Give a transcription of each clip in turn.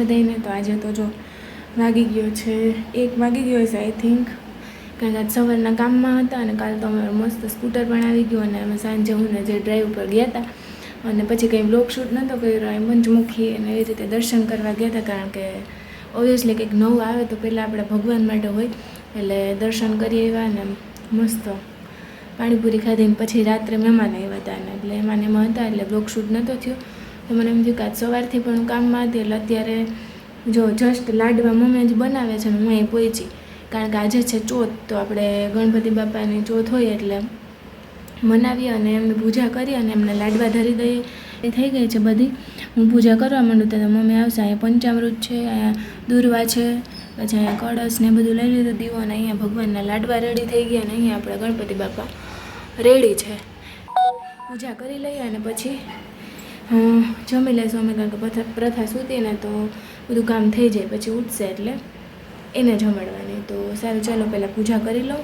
બધાને તો આજે તો જો વાગી ગયો છે, એક વાગી ગયો છે આઈ થિંક કારણ કે આજ સવારના કામમાં હતા અને કાલ તો અમારું મસ્ત સ્કૂટર પણ આવી ગયું અને અમે સાંજે હું ને જે ડ્રાઈવ ઉપર ગયા હતા અને પછી કંઈ બ્લોગ શૂટ નહોતો કર્યો, એ પંચમુખી અને એવી રીતે દર્શન કરવા ગયા હતા કારણ કે ઓબ્વિયસલી કંઈક નવું આવે તો પહેલાં આપણે ભગવાન માટે હોય એટલે દર્શન કરી આવ્યા ને મસ્ત પાણીપુરી ખાધીને પછી રાત્રે મહેમાન આવ્યા હતા અને એટલે મહેમાન એમાં હતા એટલે બ્લોગ શૂટ નહોતો થયો. તો મને એમ થયું કે આજ સવારથી પણ કામમાં હતી, એટલે અત્યારે જો જસ્ટ લાડવા મમ્મી જ બનાવે છે હું અહીં પહોંચી. કારણ કે આજે છે ચોથ, તો આપણે ગણપતિ બાપાની ચોથ હોય એટલે મનાવીએ અને એમની પૂજા કરી અને એમને લાડવા ધરી દઈએ. એ થઈ ગઈ છે બધી. હું પૂજા કરવા માંડું તો મમ્મી આવશે, અહીંયા પંચામૃત છે, અહીંયા દુર્વા છે, પછી અહીંયા કળશ ને બધું લઈ લીધું દીવો અને અહીંયા ભગવાનના લાડવા રેડી થઈ ગયા અને અહીંયા આપણે ગણપતિ બાપા રેડી છે. પૂજા કરી લઈએ અને પછી જમી લઈશું અમે કારણ કે પ્રથા પ્રથા સૂતી ને તો બધું કામ થઈ જાય, પછી ઉઠશે એટલે એને જમાડવાની તો સારું, ચાલો, પહેલાં પૂજા કરી લઉં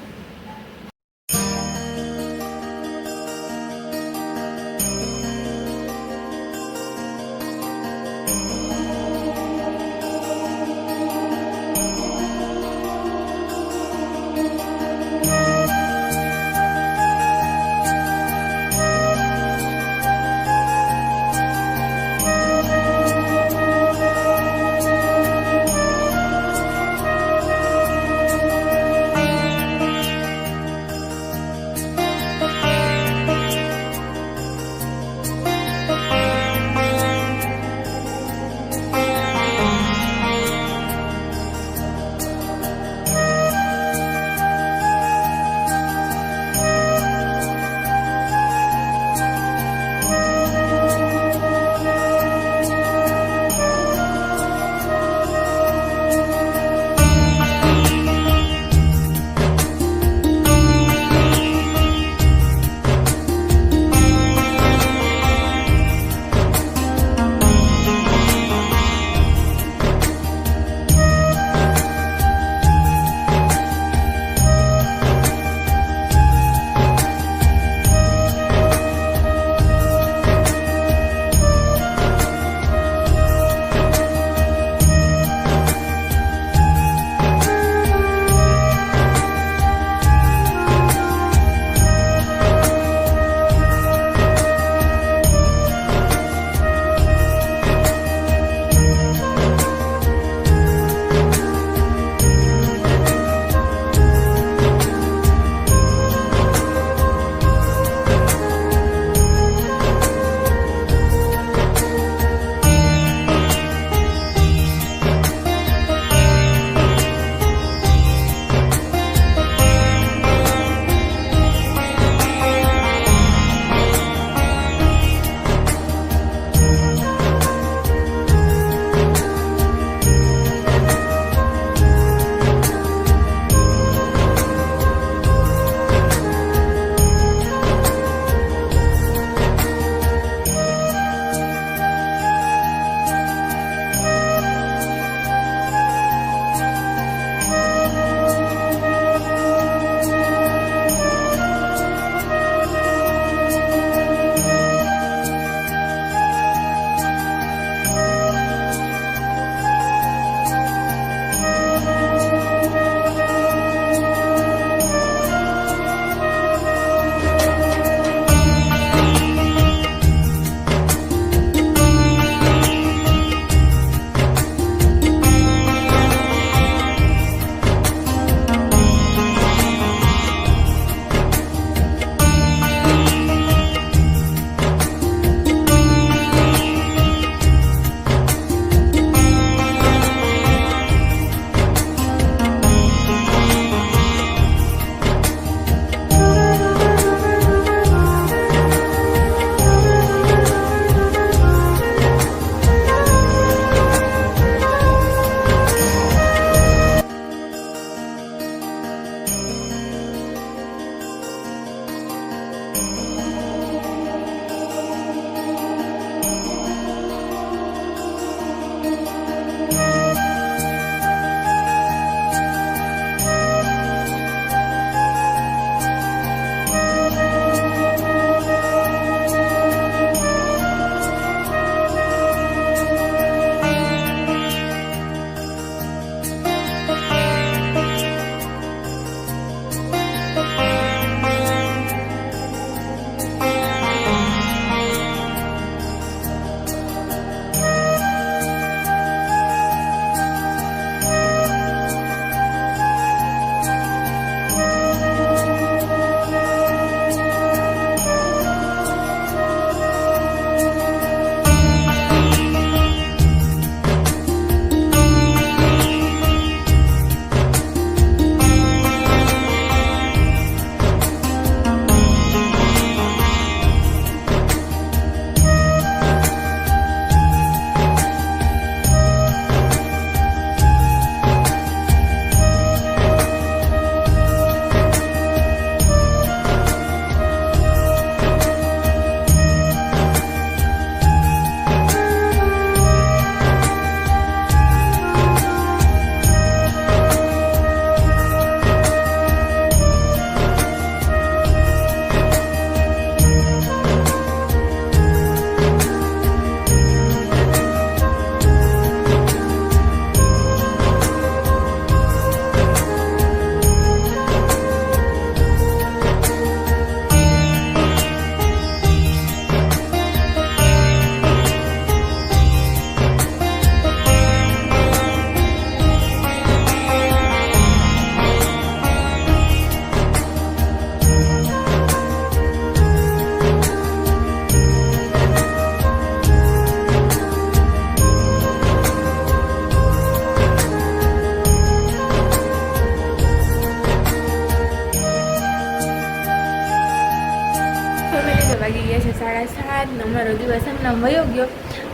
દિવસ વયો ગયો.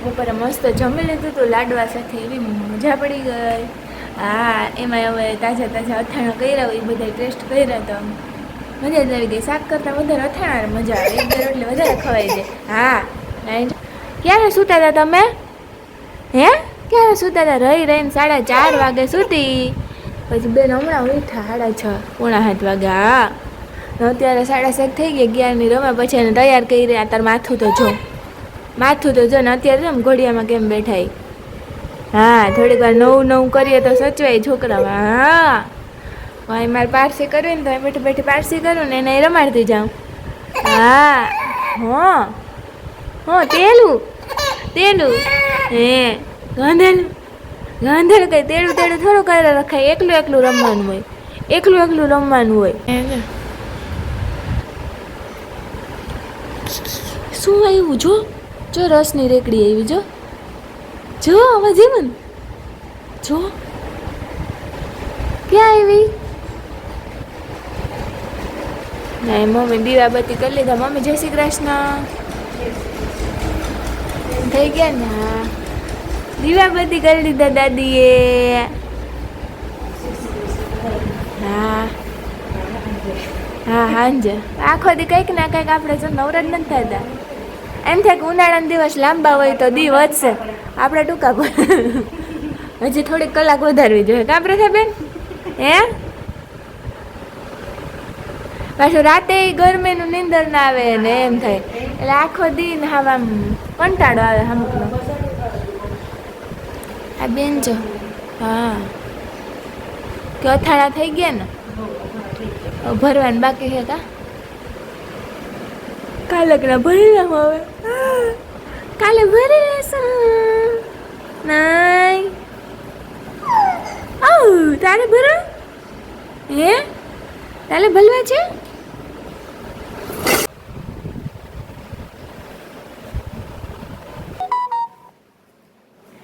બપોરે મસ્ત જમી લીધું હતું લાડવા સાથે એવી મજા પડી ગઈ. હા એમાં હવે તાજા તાજા અથાણા કર્યા હોય, એ બધા ટેસ્ટ કર્યા તો મજા જ આવી ગઈ. શાક કરતાં વધારે અથાણા મજા આવે. એક દર એટલે વધારે ખવાઈ જાય હા ક્યારે સૂતા હતા તમે? હે? ક્યારે સૂતા હતા રહી રહીને સાડા ચાર વાગે સૂતી પછી બેન હમણાં ઉઠા સાડા છ, પોણા સાત વાગે. હા. અત્યારે સાડા સાત થઈ ગયા, અગિયારની રમે પછી એને તૈયાર કરી રહ્યા, તાર માથું તો જો. માથું તો જો ને અત્યારે આમ ઘોડિયામાં કેમ બેઠાય. હા થોડીક વાર નવું નવું કરીએ તો સચવાય છોકરામાં. હા. ભાઈ મારે પારસી કરવી ને તો બેઠી બેઠી પારસી કરું ને એને રમાડતી જાઉં. હા. હો. હો તેલું. તેલું. હે. ગાંધેલું. ગાંધેલું કઈ તેડું તેડું થોડું કરે રખાય. એકલું એકલું રમવાનું હોય. એકલું એકલું રમવાનું હોય. શું આવ્યું જો? જો રસની રેકડી આવી, જો. જો આમાં જીવન. જો. ક્યાં આવી? નહીં મમ્મી દીવાબત્તી કરી લીધા. મમ્મી, જય શ્રી કૃષ્ણ. થઈ ગયા ને? હા. દીવાબત્તી કરી લીધા દાદીએ. હા. હા, હાંજ. આખો દી કંઈક ના કંઈક આપણે જો નવરાત નથી થતા. એમ થાય કે ઉનાળાના દિવસ લાંબા હોય તો દી વધશે. આપણે ટૂંકા પર હજી થોડીક કલાક વધારવી જોઈએ. કાં પ્રથાબેન હે? પાછું રાતે ગરમીનું નીંદર ના આવે ને એમ થાય. એટલે આખો દિન હાવ આમ કંટાળો આવે અમુકનો. આ બેન જો. હા. કે અથાણા થઈ ગયા ને? ભરવાનું બાકી કા? કાલે કલા ભરી લે હવે. કાલે ભરી લેશું. નહીં આવ, તારે ભરો હે? તારે ભલવા છે?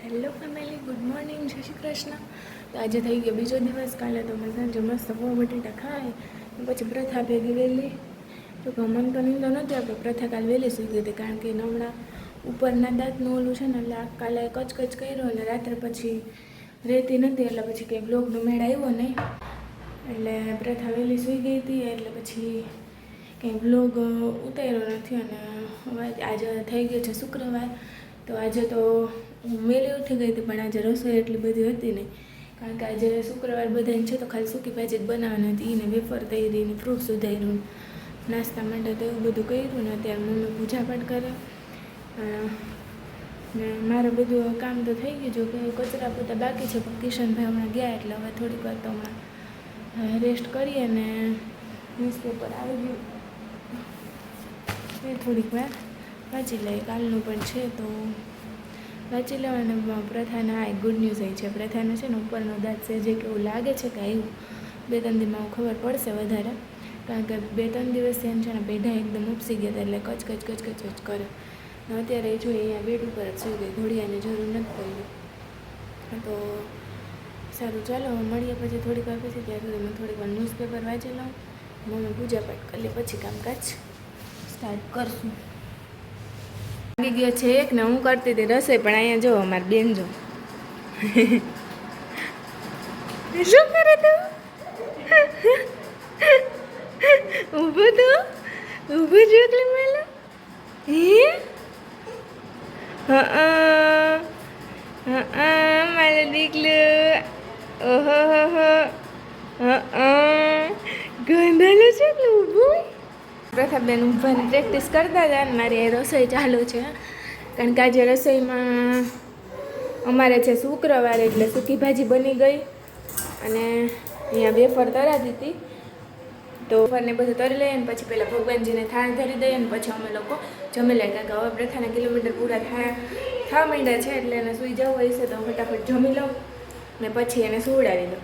હેલો ફેમિલી ગુડ મોર્નિંગ જય શ્રી કૃષ્ણ. તો આજે થઈ ગયો બીજો દિવસ, કાલે તો મજા સાંજે મસ્ત પૌ બટેટા ખાય, પછી પ્રથા ભેગી વહેલી તો મન તો નીંદો નથી આપણે પ્રથા કાલે વહેલી સુઈ ગઈ હતી કારણ કે હમણાં ઉપરના દાંતનું ઓલું છે ને, એટલે કાલે કચકચ કર્યો અને રાત્રે પછી રહેતી નથી એટલે પછી કંઈ બ્લોગનો મેળ આવ્યો નહીં. એટલે પ્રથા વહેલી સુઈ ગઈ હતી, એટલે પછી કંઈ બ્લોગ ઉતાર્યો નથી અને આજે થઈ ગયો છે શુક્રવાર. તો આજે તો હું વહેલી ઉઠી ગઈ હતી, પણ આજે રસોઈ એટલી બધી હતી નહીં. કારણ કે આજે શુક્રવાર બધાને છે તો ખાલી સૂકી ભાજી જ બનાવવાની હતી એને વેફર તૈરી ને ફ્રૂટ સુધાર્યું નાસ્તા માટે તો એવું બધું કર્યું ને અત્યારે મમ્મી પૂજાપાઠ કરે. ને મારું બધું કામ તો થઈ ગયું જો કે કચરા પોતા બાકી છે, પણ કિશનભાઈ હમણાં ગયા એટલે હવે થોડીક વાર તો હમણાં રેસ્ટ કરીએ ને ન્યૂઝપેપર આવી ગયું. એ થોડીક વાર વાંચી લઈએ. કાલનું પણ છે તો વાંચી લેવાના. પ્રથાના આ ગુડ ન્યૂઝ એ છે. પ્રથાને છે ને ઉપરનો દાંત છે, જે કેવું લાગે છે કે આવ્યું બે ત્રણ દીમાં ખબર પડશે વધારે. કારણ કે બે ત્રણ દિવસ એમ છે ને બેઢા એકદમ ઉપસી ગયા હતા એટલે કચ કચ કચ કચ કચ કરે. ને અત્યારે જો અહીંયા બેડ ઉપર જ સુઈ ગઈ, ઘોડિયાની જરૂર નથી પડી તો સારું, ચાલો હું મળીએ પછી થોડીક વાર પછી, ત્યાં સુધી હું થોડીક વાર ન્યૂઝપેપર વાંચી લઉં, મમ્મી પૂજા પાઠ કરી લે, પછી કામકાજ સ્ટાર્ટ કરશું. લાગી ગયો છે એક ને હું કરતી હતી રસોઈ, પણ અહીંયા જો અમારી બેન જો. શું કરે તું? ઊભું છું એટલે મેલા હે હા હા મારે દીકલો ઓહો હો હો હા ગંધાલું છે એટલે ઊભું પ્રથાબેન ઊભાની પ્રેક્ટિસ કરતા હતા ને મારી રસોઈ ચાલુ છે કારણ કે આજે રસોઈમાં અમારે છે શુક્રવારે એટલે સૂકી ભાજી બની ગઈ અને અહીંયા વેફર તરાતી હતી તો વેફરને બધું તરી લઈએ ને પછી પહેલાં ભગવાનજીને થાળ ધરી દઈએ ને પછી અમે લોકો જમી લઈએ કારણ કે હવે પ્રથાના કિલોમીટર પૂરા થયા, થવા માંડ્યા છે એટલે એને સૂઈ જવું હોય છે તો ફટાફટ જમી લઉં ને પછી એને સુવડાવી દઉં.